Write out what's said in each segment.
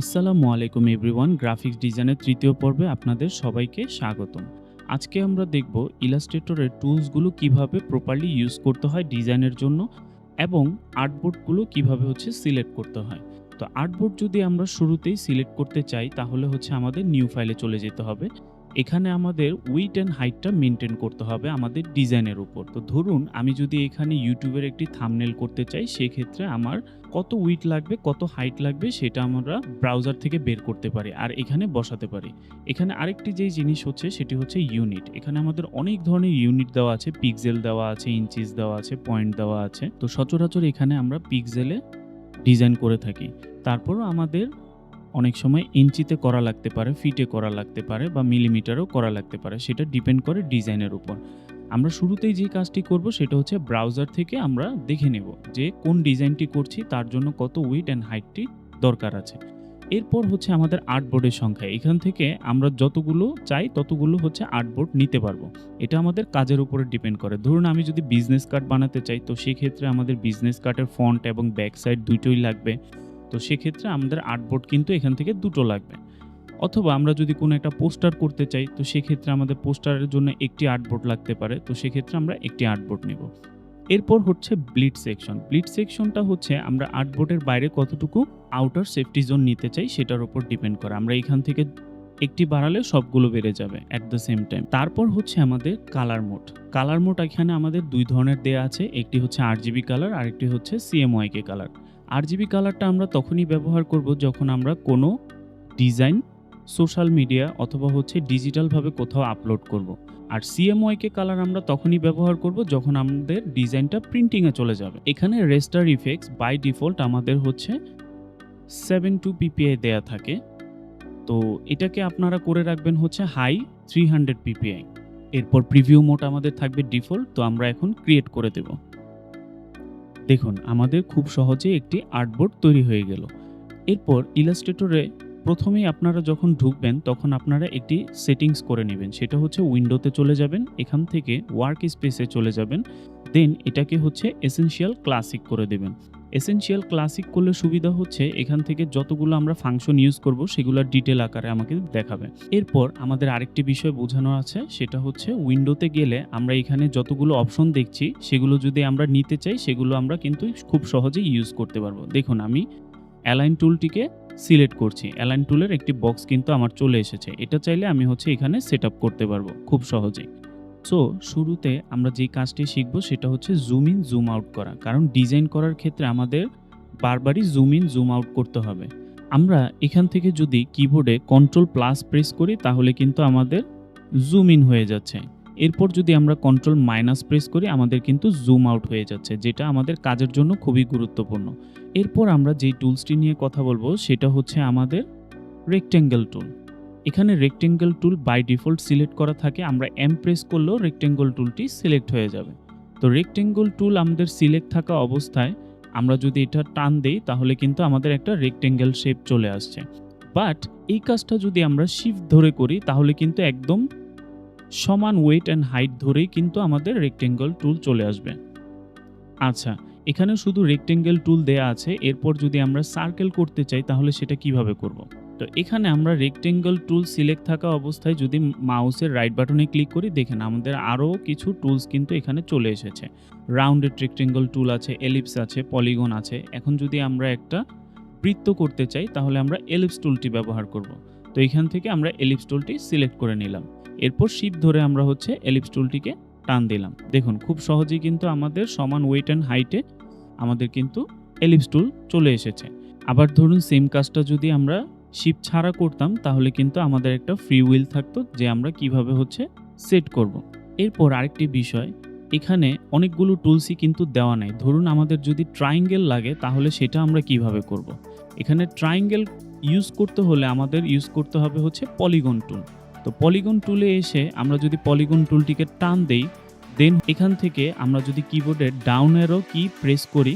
আসসালামু আলাইকুম everyone, graphics ডিজাইনের তৃতীয় পর্বে আপনাদের সবাইকে স্বাগতম। আজকে আমরা দেখব ইলাস্ট্রেটরের টুলসগুলো কীভাবে প্রপারলি ইউজ করতে হয় ডিজাইনের জন্য এবং আর্টবোর্ডগুলো কীভাবে হচ্ছে সিলেক্ট করতে হয়। তো আর্টবোর্ড যদি আমরা শুরুতেই সিলেক্ট করতে চাই, তাহলে হচ্ছে আমাদের নিউ ফাইলে চলে যেতে হবে। এখানে আমাদের উইট অ্যান্ড হাইটটা মেনটেন করতে হবে আমাদের ডিজাইনের উপর। তো ধরুন, আমি যদি এখানে ইউটিউবের একটি থামনেল করতে চাই, সেক্ষেত্রে আমার কত উইট লাগবে, কত হাইট লাগবে, সেটা আমরা ব্রাউজার থেকে বের করতে পারি আর এখানে বসাতে পারি। এখানে আরেকটি যেই জিনিস হচ্ছে, সেটি হচ্ছে ইউনিট এখানে আমাদের অনেক ধরনের ইউনিট দেওয়া আছে পিক্সেল দেওয়া আছে ইঞ্চিস দেওয়া আছে পয়েন্ট দেওয়া আছে। তো সচরাচর এখানে আমরা পিক্সেলে ডিজাইন করে থাকি। তারপরও আমাদের অনেক সময় ইঞ্চিতে করা লাগতে পারে, ফিটে করা লাগতে পারে বা মিলিমিটারও করা লাগতে পারে। সেটা ডিপেন্ড করে ডিজাইনের উপর। আমরা শুরুতেই যে কাজটি করব সেটা হচ্ছে ব্রাউজার থেকে আমরা দেখে নেব যে কোন ডিজাইনটি করছি, তার জন্য কত উইড অ্যান্ড হাইটটি দরকার আছে। এরপর হচ্ছে আমাদের আর্টবোর্ডের সংখ্যা। এখান থেকে আমরা যতগুলো চাই ততগুলো হচ্ছে আর্টবোর্ড নিতে পারব। এটা আমাদের কাজের উপরে ডিপেন্ড করে। ধরুন আমি যদি বিজনেস কার্ড বানাতে চাই, তো সেক্ষেত্রে আমাদের বিজনেস কার্ডের ফন্ট এবং ব্যাক সাইড দুটোই লাগবে। তো সেক্ষেত্রে আমাদের আর্টবোর্ড কিন্তু এখান থেকে দুটো লাগবে। অথবা আমরা যদি কোনো একটা পোস্টার করতে চাই, তো সেক্ষেত্রে আমাদের পোস্টারের জন্য একটি আর্টবোর্ড লাগতে পারে, তো সেক্ষেত্রে আমরা একটি আর্টবোর্ড নেব। এরপর হচ্ছে ব্লিড সেকশন। ব্লিড সেকশনটা হচ্ছে আমরা আর্টবোর্ডের বাইরে কতটুকু আউটার সেফটি জোন নিতে চাই সেটার উপর ডিপেন্ড করে। আমরা এখান থেকে একটি বাড়ালে সবগুলো বেড়ে যাবে অ্যাট দ্য সেম টাইম তারপর হচ্ছে আমাদের কালার মোড। কালার মোড এখানে আমাদের দুই ধরনের দেয়া আছে, একটি হচ্ছে আর জিবি কালার আর একটি হচ্ছে সিএমওয়াইকে কালার। আর জিবি কালারটা আমরা তখনই ব্যবহার করব যখন আমরা কোনো ডিজাইন সোশ্যাল মিডিয়া অথবা হচ্ছে ডিজিটালভাবে কোথাও আপলোড করব। আর সিএমওয়াইকে কালার আমরা তখনই ব্যবহার করব যখন আমাদের ডিজাইনটা প্রিন্টিংয়ে চলে যাবে। এখানে রেস্টার ইফেক্টস বাই ডিফল্ট আমাদের হচ্ছে সেভেন টু পিপিআই দেয়া থাকে। তো এটাকে আপনারা করে রাখবেন হচ্ছে হাই থ্রি হান্ড্রেড পিপিআই এরপর প্রিভিউ মোড আমাদের থাকবে ডিফল্ট তো আমরা এখন ক্রিয়েট করে দেব। দেখুন, আমাদের খুব সহজে একটি আর্টবোর্ড তৈরি হয়ে গেল। এরপর ইলাস্ট্রেটরে প্রথমেই আপনারা যখন ঢুকবেন, তখন আপনারা একটি সেটিংস করে নেবেন। সেটা হচ্ছে উইন্ডোতে চলে যাবেন, এখান থেকে ওয়ার্ক স্পেসে চলে যাবেন। দেন এটাকে হচ্ছে এসেনশিয়াল ক্লাসিক করে দেবেন। এসেনশিয়াল ক্লাসিক করলে সুবিধা হচ্ছে, এখান থেকে যতগুলো আমরা ফাংশন ইউজ করব সেগুলো ডিটেল আকারে আমাকে দেখাবে। এরপর আমাদের আরেকটি বিষয় বোঝানো আছে, সেটা হচ্ছে উইন্ডোতে গেলে আমরা এখানে যতগুলো অপশন দেখছি, সেগুলো যদি আমরা নিতে চাই, সেগুলো আমরা কিন্তু খুব সহজেই ইউজ করতে পারব। দেখুন, আমি অ্যালাইন টুলটিকে সিলেক্ট করছি। অ্যালাইন টুলের একটি বক্স কিন্তু আমার চলে এসেছে। এটা চাইলে আমি হচ্ছে এখানে সেট করতে পারব, খুব সহজেই। সো শুরুতে আমরা যেই কাজটি শিখব সেটা হচ্ছে জুম ইন জুম আউট করা। কারণ ডিজাইন করার ক্ষেত্রে আমাদের বারবারই জুম ইন জুম আউট করতে হবে। আমরা এখান থেকে যদি কিবোর্ডে কন্ট্রোল প্লাস প্রেস করি, তাহলে কিন্তু আমাদের জুম ইন হয়ে যাচ্ছে। এরপর যদি আমরা কন্ট্রোল মাইনাস প্রেস করি, আমাদের কিন্তু জুম আউট হয়ে যাচ্ছে, যেটা আমাদের কাজের জন্য খুবই গুরুত্বপূর্ণ। এরপর আমরা যেই টুলসটি নিয়ে কথা বলব, সেটা হচ্ছে আমাদের রেক্টেঙ্গেল টুল এখানে rectangle tool by default select করা থাকে, আমরা এম প্রেস করলেও রেক্টেঙ্গেল টুলটি সিলেক্ট হয়ে যাবে। তো রেক্টেঙ্গেল টুল আমাদের সিলেক্ট থাকা অবস্থায় আমরা যদি এটা টান দেই, তাহলে কিন্তু আমাদের একটা রেক্টেঙ্গেল শেপ চলে আসছে। বাট এই কাজটা যদি আমরা শিফট ধরে করি, তাহলে কিন্তু একদম সমান ওয়েট অ্যান্ড হাইট ধরেই কিন্তু আমাদের রেক্টেঙ্গেল টুল চলে আসবে। আচ্ছা এখানে শুধু রেক্টেঙ্গেল টুল দেয়া আছে, এরপর যদি আমরা সার্কেল করতে চাই, তাহলে সেটা কীভাবে করব? তো এখানে আমরা রেক্টেঙ্গেল টুল সিলেক্ট থাকা অবস্থায় যদি মাউসের রাইট বাটনে ক্লিক করি, দেখেন আমাদের আরও কিছু টুলস কিন্তু এখানে চলে এসেছে। রাউন্ডেড রেক্টেঙ্গেল টুল আছে এলিপস আছে পলিগন আছে। এখন যদি আমরা একটা বৃত্ত করতে চাই, তাহলে আমরা এলিপস টুলটি ব্যবহার করব। তো এখান থেকে আমরা এলিপস টুলটি সিলেক্ট করে নিলাম। এরপর শিপ ধরে আমরা হচ্ছে এলিপস টুলটিকে টান দিলাম। দেখুন, খুব সহজেই কিন্তু আমাদের সমান ওয়েট অ্যান্ড হাইটে আমাদের কিন্তু এলিপস টুল চলে এসেছে। আবার ধরুন সেম কাজটা যদি আমরা শিপ ছাড়া করতাম, তাহলে কিন্তু আমাদের একটা ফ্রি উইল থাকতো যে আমরা কীভাবে হচ্ছে সেট করব। এরপর আরেকটি বিষয়, এখানে অনেকগুলো টুলসই কিন্তু দেওয়া নাই ধরুন আমাদের যদি ট্রাইঙ্গেল লাগে, তাহলে সেটা আমরা কীভাবে করব। এখানে ট্রাইঙ্গেল ইউজ করতে হলে আমাদের ইউজ করতে হবে হচ্ছে পলিগন টুল তো পলিগন টুলে এসে আমরা যদি পলিগন টুলটিকে টান দেই দেন এখান থেকে আমরা যদি কিবোর্ডের ডাউন অ্যারো কি প্রেস করি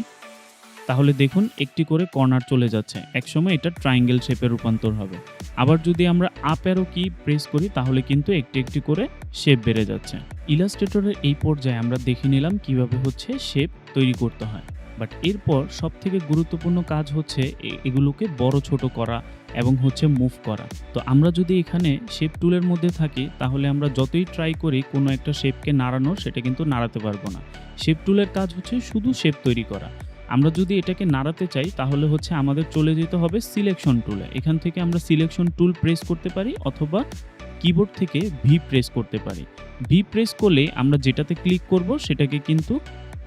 তাহলে দেখুন একটি করে কর্নার চলে যাচ্ছে। একসময় এটা ট্রায়াঙ্গেল শেপে রূপান্তর হবে। আবার যদি আমরা আপ অ্যারো কি প্রেস করি, তাহলে কিন্তু একটি একটি করে শেপ বেড়ে যাচ্ছে। ইলাস্ট্রেটরের এই পর্যায়ে আমরা দেখে নিলাম কীভাবে হচ্ছে শেপ তৈরি করতে হয়। বাট এরপর সব থেকে গুরুত্বপূর্ণ কাজ হচ্ছে এগুলোকে বড় ছোট করা এবং হচ্ছে মুভ করা। তো আমরা যদি এখানে শেপ টুলের মধ্যে থাকি, তাহলে আমরা যতই ট্রাই করি, কোনো একটা শেপকে নাড়ানোর, সেটা কিন্তু নাড়াতে পারব না। শেপ টুলের কাজ হচ্ছে শুধু শেপ তৈরি করা। আমরা যদি এটাকে নাড়াতে চাই, তাহলে হচ্ছে আমাদের চলে যেতে হবে সিলেকশন টুলে এখান থেকে আমরা সিলেকশন টুল প্রেস করতে পারি অথবা কিবোর্ড থেকে ভি প্রেস করতে পারি। ভি প্রেস করলে আমরা যেটাতে ক্লিক করব, সেটাকে কিন্তু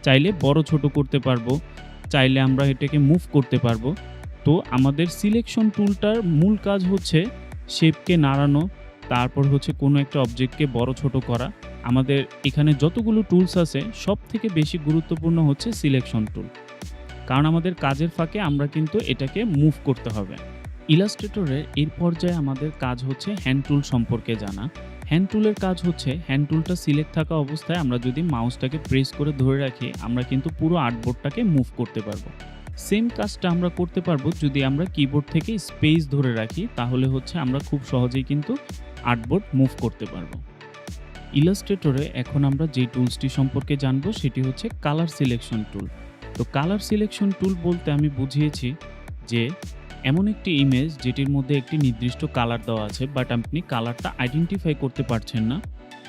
চাইলে বড় ছোট করতে পারব, চাইলে আমরা এটাকে মুভ করতে পারব। তো আমাদের সিলেকশন টুলটার মূল কাজ হচ্ছে শেপকে নাড়ানো, তারপর হচ্ছে কোনো একটা অবজেক্টকে বড় ছোট করা। আমাদের এখানে যতগুলো টুলস আছে সব থেকে বেশি গুরুত্বপূর্ণ হচ্ছে সিলেকশন টুল কারণ আমাদের কাজের ফাঁকে আমরা কিন্তু এটাকে মুভ করতে হবে। ইলাস্ট্রেটরের এর পর্যায়ে আমাদের কাজ হচ্ছে হ্যান্ড টুল সম্পর্কে জানা। হ্যান্ড টুলের কাজ হচ্ছে হ্যান্ড টুলটা সিলেক্ট থাকা অবস্থায় আমরা যদি মাউসটাকে প্রেস করে ধরে রাখি, আমরা কিন্তু পুরো আর্টবোর্ডটাকে মুভ করতে পারব। সেম কাজটা আমরা করতে পারব যদি আমরা কিবোর্ড থেকে স্পেস ধরে রাখি, তাহলে হচ্ছে আমরা খুব সহজেই কিন্তু আর্টবোর্ড মুভ করতে পারব। ইলাস্ট্রেটরে এখন আমরা যে টুলসটি সম্পর্কে জানব, সেটি হচ্ছে কালার সিলেকশন টুল তো কালার সিলেকশন টুল বলতে আমি বুঝিয়েছি যে এমন একটি ইমেজ যেটির মধ্যে একটি নির্দিষ্ট কালার দেওয়া আছে বাট আপনি কালারটা আইডেন্টিফাই করতে পারছেন না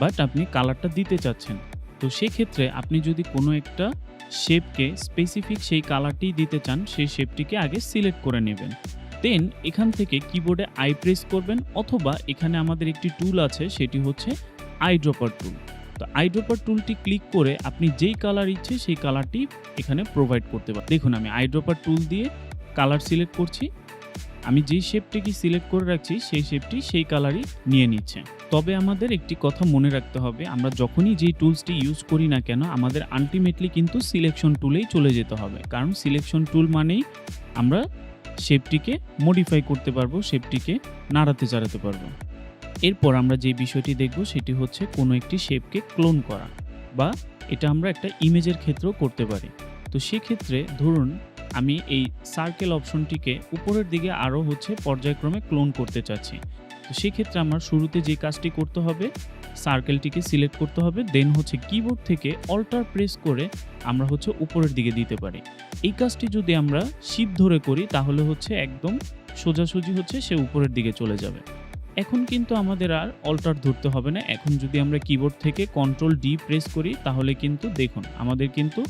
বাট আপনি কালারটা দিতে চাচ্ছেন। তো সেক্ষেত্রে আপনি যদি কোনো একটা শেপকে স্পেসিফিক সেই কালারটি দিতে চান, সেই শেপটিকে আগে সিলেক্ট করে নেবেন। দেন এখান থেকে কিবোর্ডে আই প্রেস করবেন, অথবা এখানে আমাদের একটি টুল আছে, সেটি হচ্ছে আই ড্রপার টুল তো আই ড্রপার টুলটি ক্লিক করে আপনি যেই কালার ইচ্ছে সেই কালারটি এখানে প্রোভাইড করতে পারেন। দেখুন, আমি আই ড্রপার টুল দিয়ে কালার সিলেক্ট করছি। আমি যেই শেপটিকে সিলেক্ট করে রাখছি, সেই শেপটি সেই কালারই নিয়ে নিচ্ছে। তবে আমাদের একটি কথা মনে রাখতে হবে, আমরা যখনই যেই টুলসটি ইউজ করি না কেন, আমাদের আলটিমেটলি কিন্তু সিলেকশন টুলেই চলে যেতে হবে। কারণ সিলেকশন টুল মানেই আমরা শেপটিকে মডিফাই করতে পারব শেপটিকে নাড়াতে চাড়াতে পারব। এরপর আমরা যে বিষয়টি দেখব সেটি হচ্ছে কোনো একটি শেপকে ক্লোন করা বা এটা আমরা একটা ইমেজের ক্ষেত্রেও করতে পারি। তো সেক্ষেত্রে ধরুন আমি এই সার্কেল অপশনটিকে উপরের দিকে আরও হচ্ছে পর্যায়ক্রমে ক্লোন করতে চাচ্ছি। তো সেক্ষেত্রে আমার শুরুতে যে কাজটি করতে হবে সার্কেলটিকে সিলেক্ট করতে হবে দেন হচ্ছে কিবোর্ড থেকে অল্টার প্রেস করে আমরা হচ্ছে উপরের দিকে দিতে পারি। এই কাজটি যদি আমরা শিপ ধরে করি, তাহলে হচ্ছে একদম সোজাসুজি হচ্ছে সে উপরের দিকে চলে যাবে। এখন কিন্তু আমাদের আর অল্টার ধরতে হবে না। এখন যদি আমরা কিবোর্ড থেকে কন্ট্রোল ডি প্রেস করি, তাহলে কিন্তু দেখুন, আমাদের কিন্তু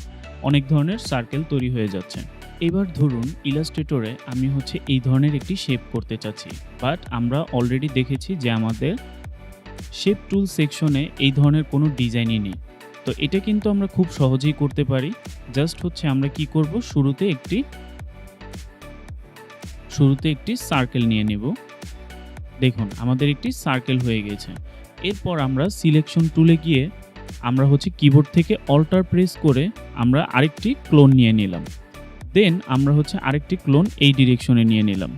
অনেক ধরনের সার্কেল তৈরি হয়ে যাচ্ছে। এবার ধরুন ইলাস্ট্রেটরে আমি হচ্ছে এই ধরনের একটি শেপ করতে চাচ্ছি। বাট আমরা অলরেডি দেখেছি যে আমাদের শেপ টুল সেকশনে এই ধরনের কোনো ডিজাইনই নেই। তো এটা কিন্তু আমরা খুব সহজেই করতে পারি। জাস্ট হচ্ছে আমরা কি করব? শুরুতে একটি শুরুতে একটি সার্কেল নিয়ে নেব। দেখুন, আমাদের একটি সার্কেল হয়ে গেছে। এরপর আমরা সিলেকশন টুলে গিয়ে আমরা হচ্ছে কিবোর্ড থেকে অল্টার প্রেস করে আমরা আরেকটি ক্লোন নিয়ে নিলাম। দেন আমরা হচ্ছে আরেকটি ক্লোন এই ডিরেকশনে নিয়ে নিলাম।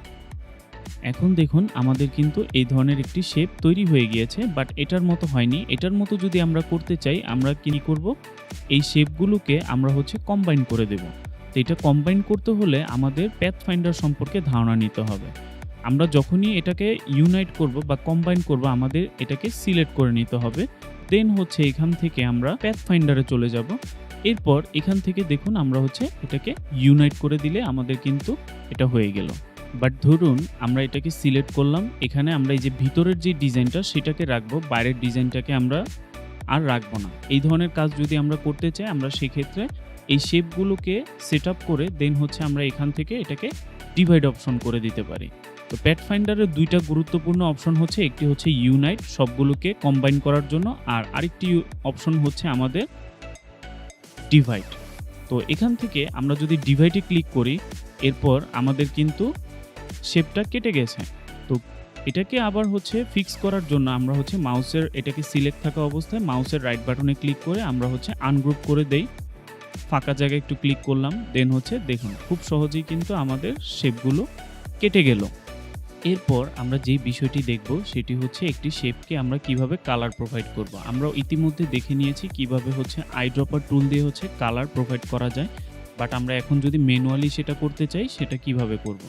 এখন দেখুন, আমাদের কিন্তু এই ধরনের একটি শেপ তৈরি হয়ে গিয়েছে বাট এটার মতো হয়নি। এটার মতো যদি আমরা করতে চাই, আমরা কি করব? এই শেপগুলোকে আমরা হচ্ছে কম্বাইন করে দেব। তো এটা কম্বাইন করতে হলে আমাদের প্যাথ ফাইন্ডার সম্পর্কে ধারণা নিতে হবে। আমরা যখনই এটাকে ইউনাইট করব বা কম্বাইন করব, আমাদের এটাকে সিলেক্ট করে নিতে হবে। দেন হচ্ছে এখান থেকে আমরা প্যাথ ফাইন্ডারে চলে যাব। এরপর এখান থেকে দেখুন আমরা হচ্ছে এটাকে ইউনাইট করে দিলে আমাদের কিন্তু এটা হয়ে গেল। বাট ধরুন আমরা এটাকে সিলেক্ট করলাম, এখানে আমরা এই যে ভিতরের যে ডিজাইনটা সেটাকে রাখব, বাইরের ডিজাইনটাকে আমরা আর রাখব না। এই ধরনের কাজ যদি আমরা করতে চাই, আমরা সেক্ষেত্রে এই শেপগুলোকে সেট করে দেন হচ্ছে আমরা এখান থেকে এটাকে ডিভাইড অপশন করে দিতে পারি। তো প্যাট ফাইন্ডারের দুইটা গুরুত্বপূর্ণ অপশন হচ্ছে, একটি হচ্ছে ইউনাইট সবগুলোকে কম্বাইন করার জন্য, আর আরেকটি অপশন হচ্ছে আমাদের ডিভাইড তো এখান থেকে আমরা যদি ডিভাইডে ক্লিক করি, এরপর আমাদের কিন্তু শেপটা কেটে গেছে। তো এটাকে আবার হচ্ছে ফিক্স করার জন্য আমরা হচ্ছে মাউসের এটাকে সিলেক্ট থাকা অবস্থায় মাউসের রাইট বাটনে ক্লিক করে আমরা হচ্ছে আনগ্রুপ করে দেই। ফাঁকা জায়গায় একটু ক্লিক করলাম দেন হচ্ছে দেখুন, খুব সহজেই কিন্তু আমাদের শেপগুলো কেটে গেল। এরপর আমরা যেই বিষয়টি দেখব, সেটি হচ্ছে একটি শেপকে আমরা কীভাবে কালার প্রোভাইড করব। আমরা ইতিমধ্যে দেখে নিয়েছি কীভাবে হচ্ছে আই ড্রপার টুল দিয়ে হচ্ছে কালার প্রোভাইড করা যায়। বাট আমরা এখন যদি ম্যানুয়ালি সেটা করতে চাই, সেটা কীভাবে করব?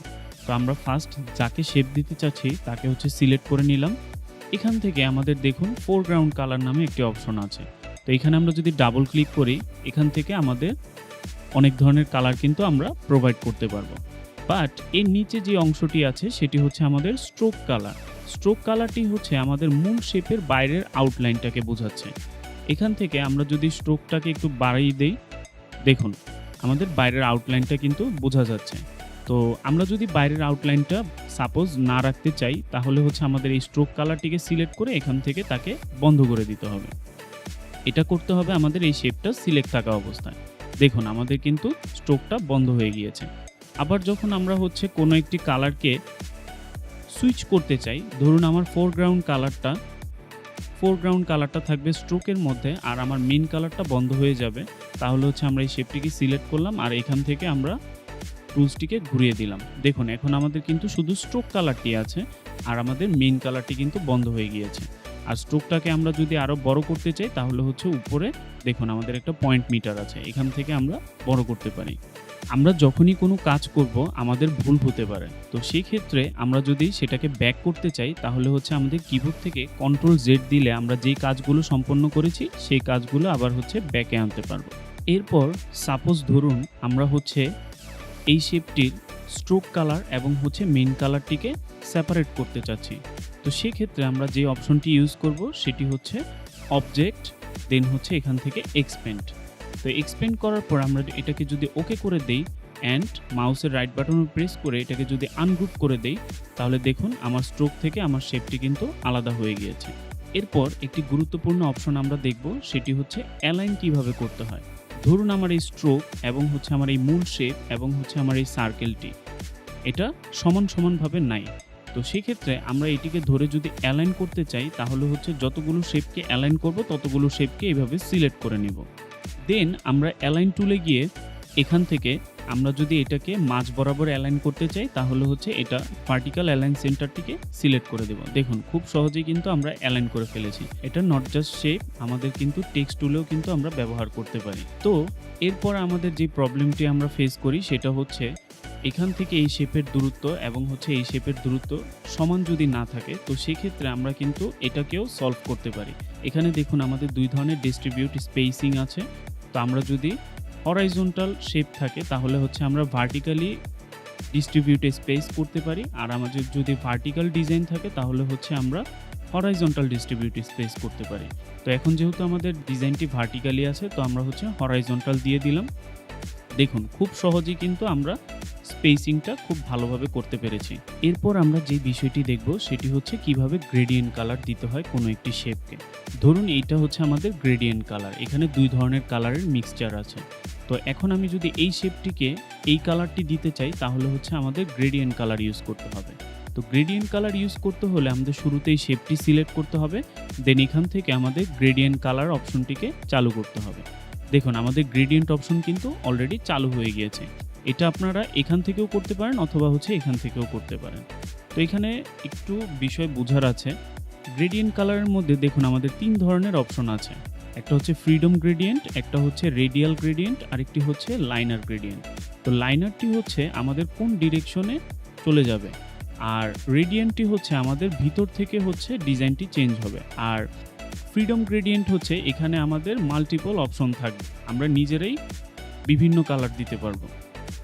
তো আমরা ফার্স্ট যাকে শেপ দিতে চাচ্ছি, তাকে হচ্ছে সিলেক্ট করে নিলাম। এখান থেকে আমাদের দেখুন ফোরগ্রাউন্ড কালার নামে একটি অপশন আছে। তো এখানে আমরা যদি ডাবল ক্লিক করি, এখান থেকে আমাদের অনেক ধরনের কালার কিন্তু আমরা প্রোভাইড করতে পারব। বাট এর নিচে যে অংশটি আছে, সেটি হচ্ছে আমাদের স্ট্রোক কালার স্ট্রোক কালারটি হচ্ছে আমাদের মূল শেপের বাইরের আউটলাইনটাকে বোঝাচ্ছে। এখান থেকে আমরা যদি স্ট্রোকটাকে একটু বাড়িয়ে দেই, দেখুন, আমাদের বাইরের আউটলাইনটা কিন্তু বোঝা যাচ্ছে। তো আমরা যদি বাইরের আউটলাইনটা সাপোজ না রাখতে চাই, তাহলে হচ্ছে আমাদের এই স্ট্রোক কালারটিকে সিলেক্ট করে এখান থেকে তাকে বন্ধ করে দিতে হবে। এটা করতে হবে আমাদের এই শেপটা সিলেক্ট থাকা অবস্থায়। দেখুন, আমাদের কিন্তু স্ট্রোকটা বন্ধ হয়ে গিয়েছে। আবার যখন আমরা হচ্ছে কোনো একটি কালারকে সুইচ করতে চাই, ধরুন আমার ফোরগ্রাউন্ড কালারটা ফোরগ্রাউন্ড কালারটা থাকবে স্ট্রোকের মধ্যে আর আমার মেন কালারটা বন্ধ হয়ে যাবে, তাহলে হচ্ছে আমরা এই শেপটিকে সিলেক্ট করলাম আর এখান থেকে আমরা টুলসটিকে ঘুরিয়ে দিলাম। দেখুন, এখন আমাদের কিন্তু শুধু স্ট্রোক কালারটি আছে আর আমাদের মেন কালারটি কিন্তু বন্ধ হয়ে গিয়েছে। আর স্ট্রোকটাকে আমরা যদি আরও বড় করতে চাই, তাহলে হচ্ছে উপরে, দেখুন, আমাদের একটা পয়েন্ট মিটার আছে। এখান থেকে আমরা বড় করতে পারি। আমরা যখনই কোনো কাজ করব, আমাদের ভুল হতে পারে। তো সেই ক্ষেত্রে আমরা যদি সেটাকে ব্যাক করতে চাই, তাহলে হচ্ছে আমাদের কিবোর্ড থেকে কন্ট্রোল জেড দিলে আমরা যেই কাজগুলো সম্পন্ন করেছি, সেই কাজগুলো আবার হচ্ছে ব্যাকে আনতে পারব। এরপর সাপোজ ধরুন আমরা হচ্ছে এই শেপটির স্ট্রোক কালার এবং হচ্ছে মেন কালারটিকে সেপারেট করতে চাচ্ছি। তো সেক্ষেত্রে আমরা যে অপশনটি ইউজ করব, সেটি হচ্ছে অবজেক্ট দেন হচ্ছে এখান থেকে এক্সপেন্ড তো এক্সপেন্ড করার পর আমরা এটাকে যদি ওকে করে দেই অ্যান্ড মাউসের রাইট বাটন প্রেস করে এটাকে যদি আনগ্রুপ করে দেই, তাহলে দেখুন আমার স্ট্রোক থেকে আমার শেপটি কিন্তু আলাদা হয়ে গিয়েছে। এরপর একটি গুরুত্বপূর্ণ অপশন আমরা দেখব, সেটি হচ্ছে অ্যালাইন কীভাবে করতে হয়। ধরুন আমার এই স্ট্রোক এবং হচ্ছে আমার এই মূল শেপ এবং হচ্ছে আমার এই সার্কেলটি এটা সমান সমানভাবে নাই। তো সেক্ষেত্রে আমরা এটিকে ধরে যদি অ্যালাইন করতে চাই, তাহলে হচ্ছে যতগুলো শেপকে অ্যালাইন করব, ততগুলো শেপকে এইভাবে সিলেক্ট করে নেব। দেন আমরা অ্যালাইন টুলে গিয়ে এখান থেকে আমরা যদি এটাকে মাঝ বরাবর অ্যালাইন করতে চাই, তাহলে হচ্ছে এটা ভার্টিক্যাল অ্যালাইন সেন্টারটিকে সিলেক্ট করে দেব। দেখুন, খুব সহজেই কিন্তু আমরা অ্যালাইন করে ফেলেছি। এটা নট জাস্ট শেপ আমাদের কিন্তু টেক্সট টুলেও কিন্তু আমরা ব্যবহার করতে পারি। তো, এরপর আমাদের যে প্রবলেমটি আমরা ফেস করি, সেটা হচ্ছে এখান থেকে এই শেপের দূরত্ব এবং হচ্ছে এই শেপের দূরত্ব সমান যদি না থাকে, তো সেক্ষেত্রে আমরা কিন্তু এটাকেও সলভ করতে পারি। এখানে দেখুন আমাদের দুই ধরনের ডিস্ট্রিবিউট স্পেসিং আছে। তো আমরা যদি হরাইজন্টাল শেপ থাকে, তাহলে হচ্ছে আমরা ভার্টিক্যালি ডিস্ট্রিবিউট স্পেস করতে পারি। আর আমাদের যদি ভার্টিক্যাল ডিজাইন থাকে, তাহলে হচ্ছে আমরা হরাইজন্টাল ডিস্ট্রিবিউট স্পেস করতে পারি। তো এখন যেহেতু আমাদের ডিজাইনটি ভার্টিক্যালি আছে, তো আমরা হচ্ছে হরাইজন্টাল দিয়ে দিলাম। দেখুন, খুব সহজেই কিন্তু আমরা স্পেসিংটা খুব ভালোভাবে করতে পেরেছি। এরপর আমরা যে বিষয়টি দেখব, সেটি হচ্ছে কীভাবে গ্রেডিয়েন্ট কালার দিতে হয় কোনো একটি শেপকে ধরুন, এইটা হচ্ছে আমাদের গ্রেডিয়েন্ট কালার এখানে দুই ধরনের কালারের মিক্সচার আছে। তো এখন আমি যদি এই শেপটিকে এই কালারটি দিতে চাই, তাহলে হচ্ছে আমাদের গ্রেডিয়েন্ট কালার ইউজ করতে হবে। তো গ্রেডিয়েন্ট কালার ইউজ করতে হলে আমাদের শুরুতেই শেপটি সিলেক্ট করতে হবে দেন এখান থেকে আমাদের গ্রেডিয়েন্ট কালার অপশনটিকে চালু করতে হবে। দেখুন, আমাদের গ্রেডিয়েন্ট অপশন কিন্তু অলরেডি চালু হয়ে গিয়েছে। এটা আপনারা এখান থেকেও করতে পারেন অথবা হচ্ছে এখান থেকেও করতে পারেন। তো এখানে একটু বিষয় বোঝার আছে। গ্রেডিয়েন্ট কালারের মধ্যে দেখুন, আমাদের তিন ধরনের অপশন আছে। একটা হচ্ছে ফ্রিডম গ্রেডিয়েন্ট একটা হচ্ছে রেডিয়াল গ্রেডিয়েন্ট আরেকটি হচ্ছে লাইনার গ্রেডিয়েন্ট তো লাইনারটি হচ্ছে আমাদের কোন ডিরেকশনে চলে যাবে। আর রেডিয়েন্টটি হচ্ছে আমাদের ভিতর থেকে হচ্ছে ডিজাইনটি চেঞ্জ হবে। আর ফ্রিডম গ্রেডিয়েন্ট হচ্ছে এখানে আমাদের মাল্টিপল অপশন থাকবে। আমরা নিজেরাই বিভিন্ন কালার দিতে পারব।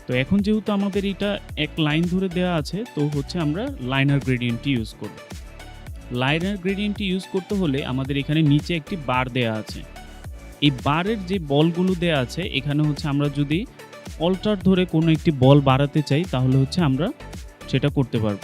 তো এখন যেহেতু আমাদের এটা এক লাইন ধরে দেওয়া আছে, তো হচ্ছে আমরা লাইনার গ্রেডিয়েন্টটি ইউজ করব। লাইনার গ্রেডিয়েন্টটি ইউজ করতে হলে আমাদের এখানে নিচে একটি বার দেয়া আছে। এই বারের যে বলগুলো দেয়া আছে, এখানে হচ্ছে আমরা যদি অল্টার ধরে কোনো একটি বল বাড়াতে চাই, তাহলে হচ্ছে আমরা সেটা করতে পারব।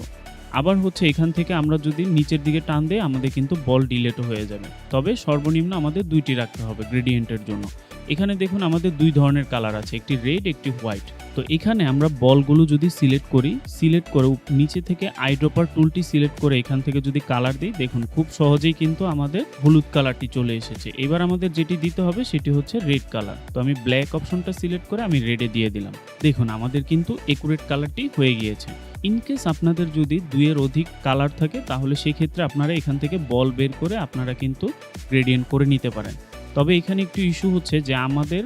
আবার হচ্ছে এখান থেকে আমরা যদি নিচের দিকে টান দিই, আমাদের কিন্তু বল ডিলেটও হয়ে যাবে। তবে সর্বনিম্ন আমাদের দুইটি রাখতে হবে গ্রেডিয়েন্টের জন্য। এখানে দেখুন আমাদের দুই ধরনের কালার আছে, একটি রেড একটি হোয়াইট তো এখানে আমরা বলগুলো যদি সিলেক্ট করি সিলেক্ট করে নিচে থেকে আইড্রপার টুলটি সিলেক্ট করে এখান থেকে যদি কালার দিই, দেখুন খুব সহজেই কিন্তু আমাদের হলুদ কালারটি চলে এসেছে। এবার আমাদের যেটি দিতে হবে, সেটি হচ্ছে রেড কালার তো আমি ব্ল্যাক অপশনটা সিলেক্ট করে আমি রেডে দিয়ে দিলাম। দেখুন আমাদের কিন্তু একুরেট কালারটি হয়ে গিয়েছে। ইনকেস আপনাদের যদি দুইয়ের অধিক কালার থাকে, তাহলে সেক্ষেত্রে আপনারা এখান থেকে বল বের করে আপনারা কিন্তু গ্রেডিয়েন্ট করে নিতে পারেন। তবে এখানে একটু ইস্যু হচ্ছে যে আমাদের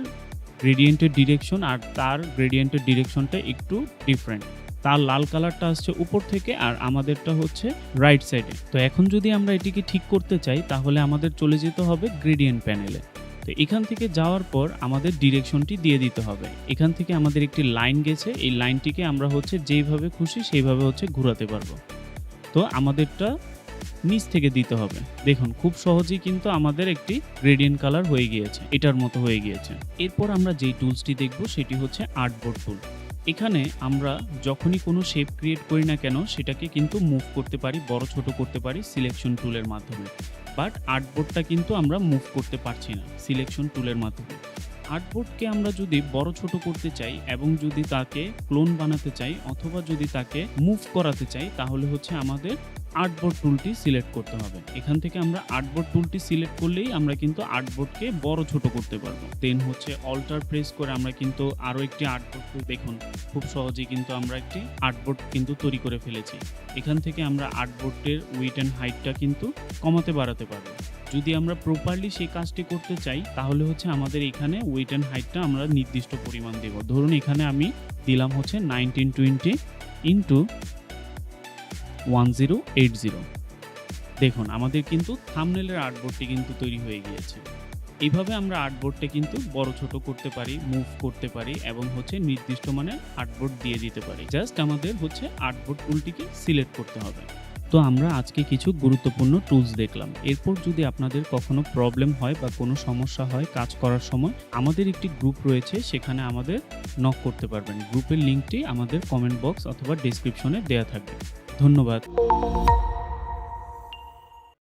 গ্রেডিয়েন্টের ডিরেকশন আর তার গ্রেডিয়েন্টের ডিরেকশনটা একটু ডিফারেন্ট তার লাল কালারটা আসছে উপর থেকে আর আমাদেরটা হচ্ছে রাইট সাইডে তো এখন যদি আমরা এটিকে ঠিক করতে চাই, তাহলে আমাদের চলে যেতে হবে গ্রেডিয়েন্ট প্যানেলে তো এখান থেকে যাওয়ার পর আমাদের ডিরেকশনটি দিয়ে দিতে হবে। এখান থেকে আমাদের একটি লাইন গেছে, এই লাইনটিকে আমরা হচ্ছে যেইভাবে খুশি সেইভাবে হচ্ছে ঘোরাতে পারব। তো আমাদেরটা নিচ থেকে দিতে হবে। দেখুন, খুব সহজেই কিন্তু আমাদের একটি গ্রেডিয়েন্ট কালার হয়ে গিয়েছে, এটার মতো হয়ে গিয়েছে। এরপর আমরা যেই টুলসটি দেখব, সেটি হচ্ছে আর্টবোর্ড টুল এখানে আমরা যখনই কোনো শেপ ক্রিয়েট করি না কেন, সেটাকে কিন্তু মুভ করতে পারি, বড় ছোট করতে পারি সিলেকশন টুলের মাধ্যমে। বাট আর্টবোর্ডটা কিন্তু আমরা মুভ করতে পারছি না সিলেকশন টুলের মাধ্যমে। আর্টবোর্ডকে আমরা যদি বড় ছোট করতে চাই এবং যদি তাকে ক্লোন বানাতে চাই অথবা যদি তাকে মুভ করাতে চাই, তাহলে হচ্ছে আমাদের আর্টবোর্ড টুলটি সিলেক্ট করতে হবে। এখান থেকে আমরা আর্টবোর্ড টুলটি সিলেক্ট করলেই আমরা কিন্তু আর্টবোর্ডকে বড় ছোট করতে পারব। দেন হচ্ছে অল্টার প্রেস করে আমরা কিন্তু আরও একটি আর্টবোর্ড দেখুন। খুব সহজেই কিন্তু আমরা একটি আর্টবোর্ড কিন্তু তৈরি করে ফেলেছি। এখান থেকে আমরা আর্টবোর্ডের উইট অ্যান্ড হাইটটা কিন্তু কমাতে বাড়াতে পারব। যদি আমরা প্রপারলি সেই কাজটি করতে চাই, তাহলে হচ্ছে আমাদের এখানে ওয়েট অ্যান্ড হাইটটা আমরা নির্দিষ্ট পরিমাণ দেব। ধরুন এখানে আমি দিলাম হচ্ছে nineteen twenty into one zero eight zero দেখুন, আমাদের কিন্তু থামনেলের আর্টবোর্ডটি কিন্তু তৈরি হয়ে গিয়েছে। এইভাবে আমরা আর্টবোর্ডটা কিন্তু বড়, ছোট করতে পারি মুভ করতে পারি এবং হচ্ছে নির্দিষ্ট মানের আর্টবোর্ড দিয়ে দিতে পারি। জাস্ট আমাদের হচ্ছে আর্টবোর্ড টুলটিকে সিলেক্ট করতে হবে। তো আমরা আজকে কিছু গুরুত্বপূর্ণ টুলস দেখলাম। এরপর যদি আপনাদের কখনো প্রবলেম হয় বা কোনো সমস্যা হয় কাজ করার সময়, আমাদের একটি গ্রুপ রয়েছে, সেখানে আমাদের নক করতে পারবেন। গ্রুপের লিঙ্কটি আমাদের কমেন্ট বক্স অথবা ডিসক্রিপশনে দেওয়া থাকবে। ধন্যবাদ।